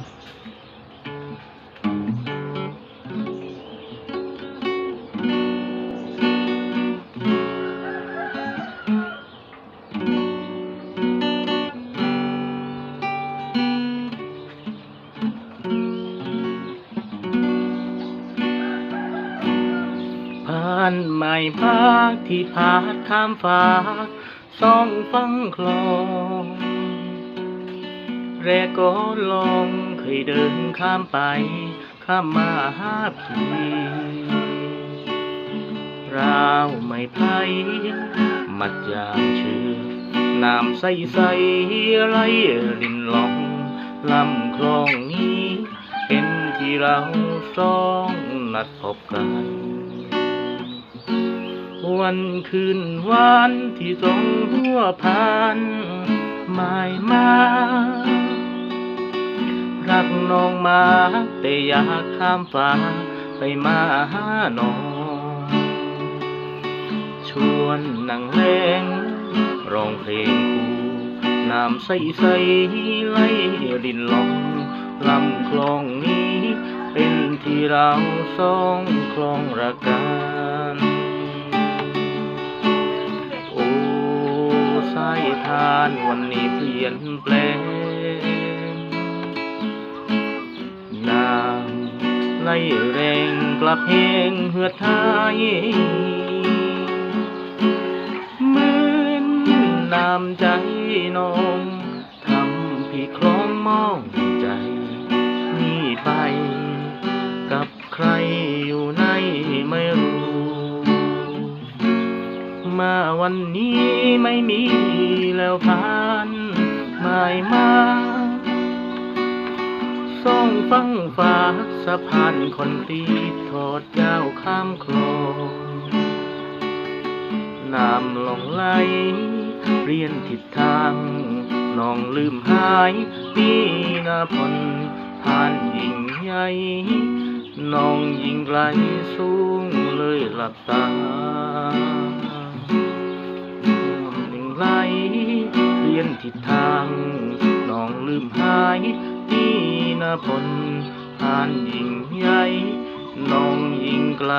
ผ่านไม้พากที่พาดข้ามฟ้าสองฟังคลอง แรกก็ลอง เคยเดินข้ามไป ข้ามมาหาพี่ราวไม่ไพ่มัดยางเชือกน้ำใสใสไหลรินหลองลำคลองนี้เป็นที่เราสองนัดพบกัน วันคืนวันที่ตรงหัวพันหมายมา รักน้องมาแต่อยากข้ามฟ้าไปมาหาน้อง ชวนนั่งเล่งร้องเพลงคู่น้ำใสใสไหลรินลองลำคลองนี้ เป็นที่เราสองคลองรักกันโอ้สายทานวันนี้เปลี่ยนแปลง ลแรงกลับแห้งเหือดหายเหมือนน้ำใจน้องทำพี่คล้องมองใจ นี่ไป กับใครอยู่ในไม่รู้ มาวันนี้ไม่มีแล้วผ่านไม่มา ส่องฟังฟ้าสะพานคอนกรีตทอดยาวข้ามคลองน้ำลงไหลเปลี่ยนทิศทางน้องลืมหายพี่นาพนผ่านยิ่งใหญ่น้องยิ่งไกลสูงเลยหลับตายิ่งไหลเปลี่ยนทิศทางน้องลืมหาย นาพลผ่านยิ่งใหญ่น้องยิ่งไกล